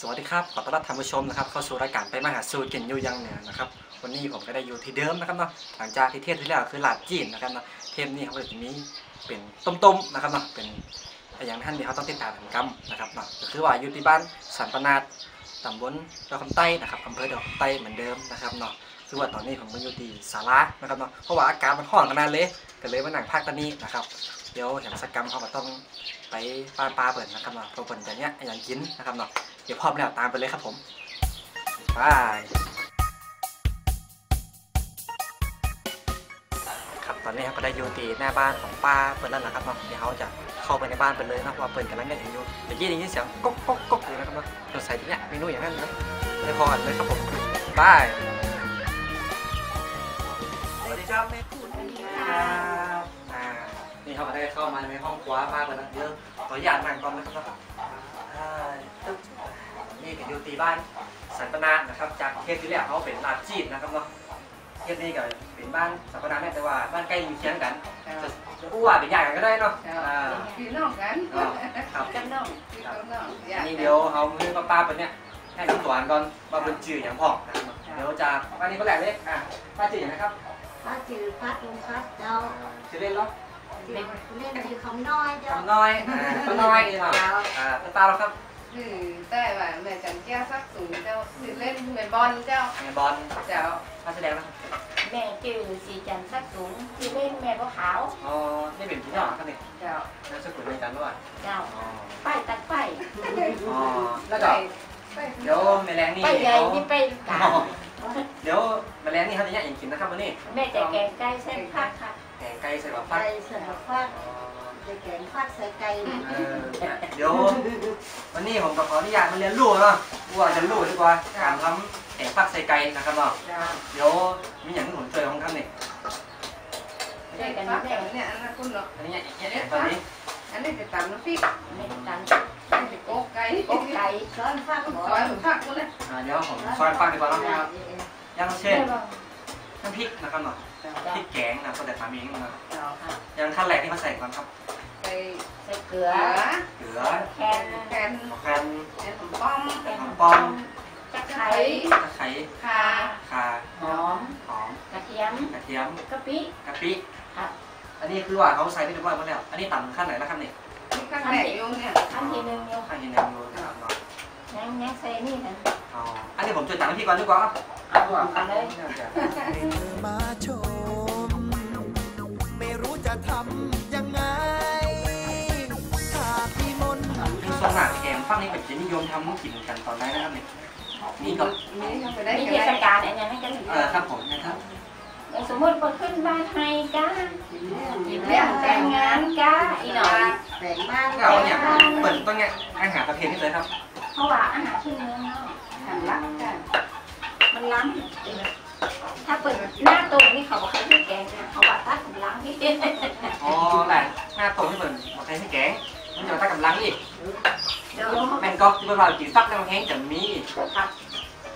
สวัสดีครับ ขอต้อนรับท่านผู้ชมนะครับเข้าสู่รายการไปมหาสูตรกินอยู่ยังเหนือนะครับวันนี้ผมก็ได้อยู่ที่เดิมนะครับเนาะหลังจากที่เทปที่แล้วคือหลาดจีนนะครับเนาะเทปนี้เขาก็จะมีเป็นต้มๆนะครับเนาะเป็นอย่างท่านที่เขาต้องติดตามผมกำนะครับเนาะก็คือว่าอยู่ที่บ้านสันปนาดตำบลดอกคำใต้นะครับอำเภอดอกคำใต้เหมือนเดิมนะครับเนาะคือว่าตอนนี้ผมก็อยู่ที่สาระนะครับเนาะเพราะว่าอากาศมันร้อนขนาดเลยก็เลยมานั่งพักตอนนี้นะครับ เดี๋ยวเห็นสกรรมเขาก็ต้องไปป้านปลาเปิดนะครับเนาะเพราเปิดอย่างเนี้ยอย่างกินนะครับเนาะเดี๋ยวพร้อมแล้วตามไปเลยครับผมไปครับตอนนี้ครับก็ได้ยู่ที่หน้าบ้านของป้าเปิดแล้วนะครับเนาะเดี๋ยวเขาจะเข้าไปในบ้านไปเลยนะเพราะว่าเปิดกำลังเล่นอยู่เดี๋ยวยี่ได้ยินเสียงก๊อกก๊อกก๊อกเลยนะครับเนาะเราใส่ที่เนี้ยเมนูอย่างนั้นนะไปพอกันเลยครับผมไปสวัสดีครับ นี่เขาก็ได้เข้ามาในห้องควป้าเปิดแล้วเดี๋ยวขออนุญาตนั่งก่อนนะครับนี่เป็นยูตีบ้านสันปนานะครับ จากเทปที่แล้วเขาเป็นลาจีนนะครับเนาะเทปนี้ก็เป็นบ้านสันปนาแม่แต่ว่าบ้านใกล้อยู่เคียงกันจะอู้ว่าเป็นใหญ่กันก็ได้เนาะพี่น้องกันครับกันน้องพี่น้องนนี้เดี๋ยวเอามือป้าปาเป็นเนี่ยให้น้ำตวานก่อนมาเป็นจืดอย่างพ่อนะครับเดี๋ยวจะอันนี้ก็แหลกเลยอะป้าจืดอย่างนะครับป้าจือพัดลุงพัดเจ้าจืดเล่นเหรอ เล่นเล่นคือคำน้อยเจ้าทำน้อยอ่าป้าน้อยนี่เนาะอ่าป้าป้าเราครับคือแต่ว่าแม่จันเจ้าสักสูงเจ้าคือเล่นแม่บอลเจ้าแม่บอลเจ้าป้าแสดงนะครับแม่จือสีจันทร์สักสูงที่เล่นแม่ก็ขาวอ๋อนี่เป็นพี่น้องครับเนี่ยเจ้านามสกุลเหมือนกันด้วยเจ้าอ๋อป้ายตัดป้ายอ๋อแล้วก็ไปเดี๋ยวแมลงนี่ป้ายใหญ่เขานี่ไปกาเดี๋ยวแมลงนี่เขาจะแยกอย่างกินนะครับวันนี้แม่จะแกงไก่เส้นผักค่ะ แกงไก่ใส่แบบฟักไก่เส้นผักจะแกงผักใส่ไก่เออเดี๋ยววันนี้ผมก็ขออนุญาตมาเรียนรู้เนาะว่าจะรู้ดีกว่าการทำแกงฟักใส่ไก่นะครับเนาะเจ้าเดี๋ยวมีอย่างที่ผมเจอของท่านนี่เด็กฟักแบบเนี้ยอันนั้นคุณเนาะอันนี้เนี่ยเนี่ยตอนนี้อันนี้จะตำน้ำพริกแม่จันอันนี้จะโกไก่โอ๊กไก่ซ้อนผักหมซอยหมูผักคุณเลยอ่าเดี๋ยวผมซอยฟักดีกว่าเนาะอย่างเช่นเจ้า น้ำพริกนะครับเนาะพริกแกงนะก็แต่ทำเองนะครับเจ้าค่ะอย่างขั้นแรกที่เขาใส่ก่อนครับใส่ใส่เกลืเกอลือเกลือแคนแคนมะขันแคนป้อมเป็นป้อมตะไคไข่ร้ตะไคร้ขาข่าหอมหอมกระเทียมกระเทียมกะปิกะปิครับอันนี้คือว่าเขาใส่ไปเรียบร้อยหมดแล้ว อันนี้ต่ำขั้นไหนแล้วครับเนี่ยที่ข้างแหลกอยู่เนี่ยอันที่หนึ่งโยขั้นยังไงดูนะครับเนาะยังยังใส่นี่นะอ๋ออันนี้ผมจดจำพี่ก่อนดีกว่าครับ เอาเอาเลยมาชม ไม่รู้จะทำยังไงถ้าพี่มนต์คือทรงหนักแกมฝั่งนี้เป็นจะนิยมทำกินกันตอนไหนนะครับเนี่ยนี่ก็นี่ทำไปได้มียังเทศไงกาลอะไรนั่นกันเออครับผมนะครับอย่างสมมติคนขึ้นบ้านไฮก้าเลี้ยงแต่งงานก้าอีหน่อยแต่งบ้านก็เอาเนี่ยเปิดต้นเนี่ยอาหารประเภทนี้เลยครับ เพราะว่าอาหารที่เมืองเนาะ ล้ำถ้าเปิดหน้าตรงนี่เขาบอกให้พี่แกงนะเขาว่าถ้าผมล้างพี่อ๋อแหละหน้าตรงที่เหมือนมาใช้ให้แกงมันจะมาตั้งกำลังอีกดี๋ยวแมนก็ที่เรากินฟักน้ำแห้งจะมีครับ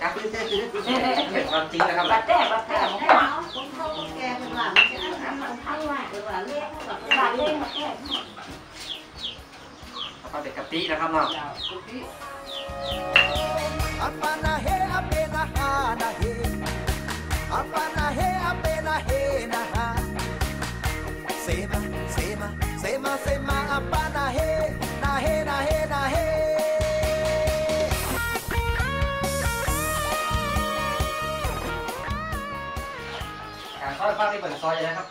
ครับเป็นความจริงนะครับบัดแต่บัดแต่ผมว่าผมเข้าแกเป็นหลังจะอันมันทั้งว่าหรือว่าเลี้ยงแบบบัดเลี้ยงมาแค่แล้วก็เด็กกะปินะครับเนาะ เซมาเซมาอัปปานาเฮนาเฮนาเฮนาเฮการซอยฟักนี่เปิดซอยเลยนะครับ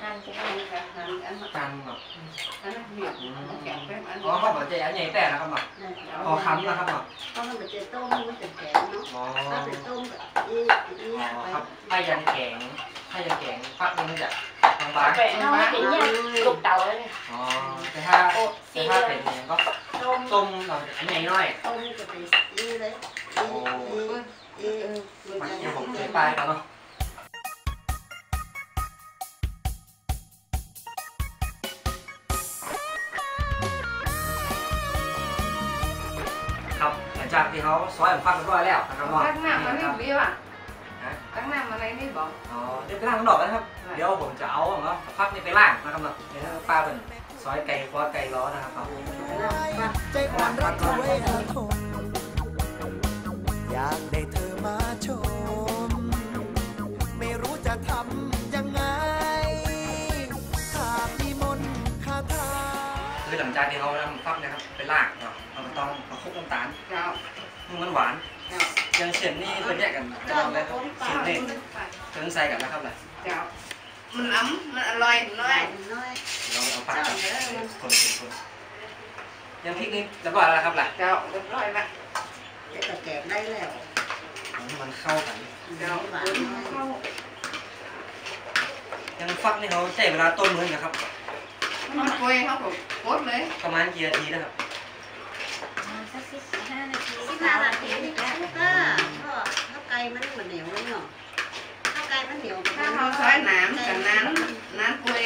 อันจะอันนี้ค่ะอันนี้อันนั้นกันเนาะอันนั้นเบียดมันแข็งไปอันอ๋อนี้เขาบอกจะอันใหญ่แต่นะครับเนาะพอค้ำนะครับเนาะเพราะมันจะต้มมันจะแข็งเนาะอ๋อถ้าเป็นต้มแบบอีอีอ๋อไปครับให้ยันแข็งให้ยันแข็งฟักมันจะ บางบางไปเอาไม่เป็นเนี่ยลูกเต่าเลยอ๋อแต่ถ้าโอ้แต่สีถ้าเลเป็ยนอย่างก็ต้มต้มเราจะอันใหญ่น้อยต้มจะเป็นอีเลยโอ้อีอีมันเดี๋ยวผมเคยไปแล้วเนาะครับหลังจากที่เขาซอยฟักเรียบร้อยแล้วนะครับเนาะตั้งหน้ามานี่นี่นะครับเบี้ยวอะฮะตั้งหน้ามาในนี่บอกอ๋อเดี๋ยวไปล้างข้างนอกกันนะครับ เดี๋ยวผมจะเอาเนาะพักนี่ไปล่างนะครับเนาะเดี๋ยวป้าเป็นซอยไก่คอไก่ล้อนะครับใจอยากได้เธอมาชม ไม่รู้จะทำยังไงขามีมนคาถาคือหลังจากที่เขาทำฟักนะครับไปลากเนาะเอาต้องมาคุกน้ำตาลมันหวานอยังเขียนนี่เป็นแยกกันจะลเลยครับนนี่เพื่อนใส่กันนะครับเลย มันล้ำมันอร่อยน้อยน้อยเราเอาฟักกันคนคนคนยังพริกนี่แล้วก็อะไรครับล่ะเจ้าเรียบร้อยละจะแกะได้แล้วให้มันเข้ากันเจ้าหวานเข้ายังฟักนี่เขาใช้เวลาต้มมือนะครับมันกล้วยเขาก็กดเลย ประมาณกี่นาทีนะครับสักสิบห้านาทีสิบห้านาทีนี่ก็ก็ก็ข้าวไก่มันเหมือนเหนียวเลยเนาะ ถ้าเขาใช้น้ำกับน้ำน้ำกล้วย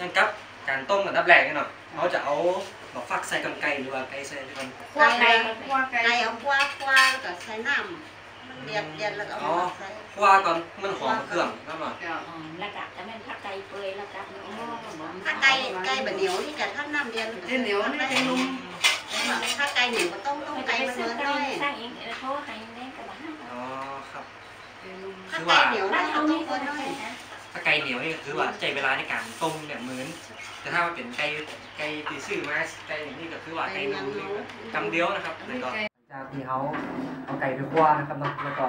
ยังกับการต้มกับดับแรกนี่เนาะเขาจะเอาหมอกฟักใส่กับไก่หรือว่าไก่ใส่กันคั่วไก่คั่วไก่ไก่เอาคว้าคว้าแล้วก็ใส่น้ำมันเดือดเดือดแล้วก็เอามาใส่คั่วก่อนมันหอมเครื่องนั่นเนาะเจ้าแล้วก็จะเป็นผักไก่เปื่อยแล้วก็ถ้าไก่ไก่แบบเหนียวนี่จะถ้าน้ำเดือดเดี๋ยวเหนียวนี่จะนุ่มถ้าไก่เหนียวก็ต้องต้มไม่ไก่ได้มันซื้อเนื้อไก่น้อย ถ้าไก่เหนียวบ้านี่นก็เขาต้นี่มก็เนื้อได้น้อยนะถ้าไก่เหนียวนี่คือว่าใช้เวลาในการต้มเนี่ยเหมือนแต่ถ้าว่าเป็นไก่ไก่ตีซื่อมาไก่อย่างนี้ก็คือว่าไก่นูนี่ก็กำเดียวนะครับแล้วก็จากที่เขาเอาไก่ไปคั่วนะครับเนาะแล้วก็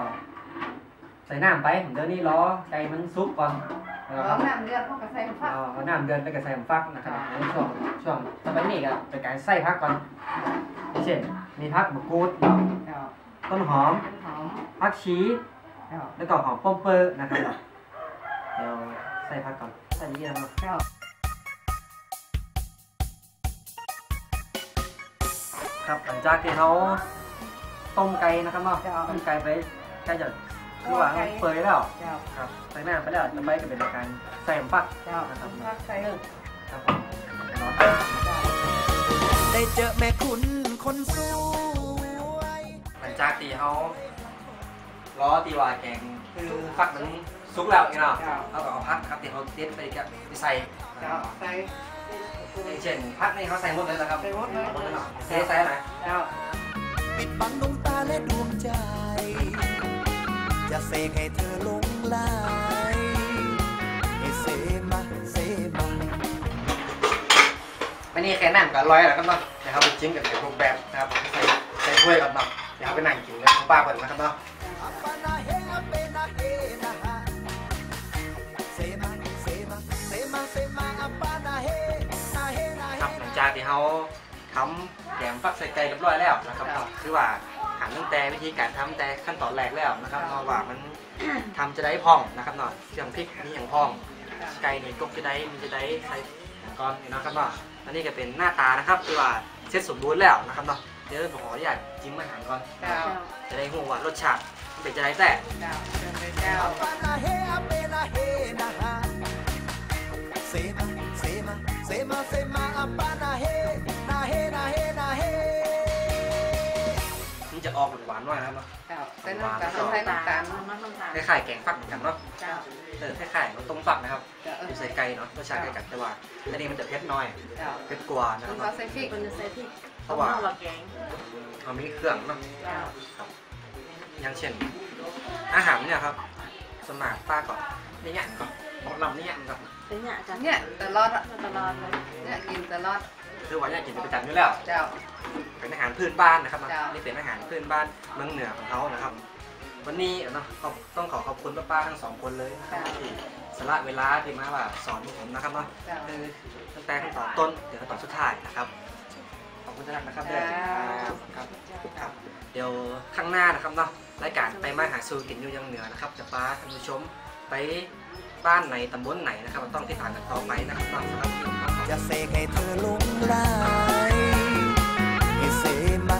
ใส่น้ำไปเดี๋ยวนี้รอไก่มันสุกก่อนนะคร้อรับงน้ำเดือดเขาก็ใส่ผักเอาเอาน้ำเดือดแล้วก็ใส่น้ำฟักนะครับในช่วงช่วงตอนนี้ก็เป็นการใส่พักก่อนเช่นมีพักมะกรูดเนาะเจ้าต้นหอมหอมพักชีเจ้า แล้วก็หอมป้อมเปอร์นะครับ เดี๋ยวใส่พักก่อน ใส่ยี่ห้อเจ้าครับหลังจากที่เขาต้มไก่นะครับเนาะต้มไก่ไปใกล้จะคือว่ามันเปื่อยแล้วเจ้าครับใส่น้ำไปแล้วจะไปก็เป็นการใส่น้ำฟักเจ้าผักใส่เลยครับผมรอทานนะครับได้เจอแม่คุณคนสวยหลังจากที่เขา ล้อตีว่าแกงคือฟักมันสุกแล้วนี่เนาะเจ้าเขาก็เอาพักนะครับที่เขาเด็ดไปกับไปใส่เจ้าใส่อย่างเช่นพักนี่เขาใส่หมดเลยนะครับใส่หมดเลยหมดเลยเนาะเทใส่อะไรเจ้าปิดบังดวงตาและดวงใจ จะเสกให้เธอหลงไหลให้เสมาเสมาอันนี้แค่นั่งก็อร่อยแล้วครับเนาะเดี๋ยวเขาไปจิ้มกับเป็นรูปแบบนะครับใส่ใส่ถ้วยก่อนเนาะ เดี๋ยวเขาไปนั่งกินกับคุณป้าก่อนนะครับเนาะ Apana he apena he na ha Sema sema sema sema apana he na he na ครับ he หลังจากที่เขาทำแกงฟักใส่ไก่เรียบร้อยแล้วนะครับก็คือว่าหันตั้งแต่วิธีการทำแต่ขั้นตอนแรกแล้วนะครับเนาะว่ามันทำจะได้พองนะครับเนาะเครื่องพริกนี่อย่างพอง ไก่นี่กบจะได้มันจะได้ใส่อย่างก่อนนะครับเนาะอันนี้ก็เป็นหน้าตานะครับคือว่าเสร็จสมบูรณ์แล้วนะครับเนาะ เดี๋ยวผมขออนุญาตจิ้มอาหารก่อนเจ้าจะได้หูว่ารสชาติมันเป็นจะได้แต่เจ้าเจ้า Apana he apena he na ha Sema sema sema sema apana he na he na he na he มันจะออกหวานๆหน่อยนะครับเนาะเจ้าใส่น้ำตาลใส่น้ำตาลมันน้ำตาลคล้ายๆแกงฟักเหมือนกันเนาะเจ้าเออคล้ายๆเราต้มฟักนะครับเจ้าอยู่ใส่ไก่เนาะรสชาติใกล้กันแต่ว่าอันนี้มันจะเผ็ดน้อยเจ้าเผ็ดกว่านะคคุรับณเขาเนาะใส่พริกคนจะใส่พริก เพราะว่าว่าแกงเขามีเครื่องเนาะเจ้าอย่างเช่น อาหารเนี่ยครับสวนมากป้าก็นี่เนี่ยก็บอกลำนี่เนี่ยก็เป็นเนี่ยจ้ะเนี่ยตลอดอะตลอดเลยเนี่ยกินตลอดคือว่าเนี่ยกินเป็นประจำอยู่แล้ว เจ้า เป็นอาหารพื้นบ้านนะครับเนาะจ้ะ นี่เป็นอาหารพื้นบ้านเมืองเหนือของเขานะครับ วันนี้เนาะขอบต้องขอขอบคุณป้าๆทั้งสองคนเลยนะครับที่สละเวลาที่มาว่าสอนผมนะครับเนาะเจ้าคือตั้งแต่ขั้นตอนต้นเดี๋ยวขั้นตอนสุดท้ายนะครับขอบ คุณธนัครับด้วยครับครับเดี๋ยวข้างหน้านะครับเนาะรายการไปมาหาซูกินอยู่ยังเหนือนะครับจะพาท่านผู้ชมไปบ้านไหนตำบลไหนนะครับต้องติดตามกันต่อไปนะครับสำหรับเสกให้เธอลุ่มลายให้เสมา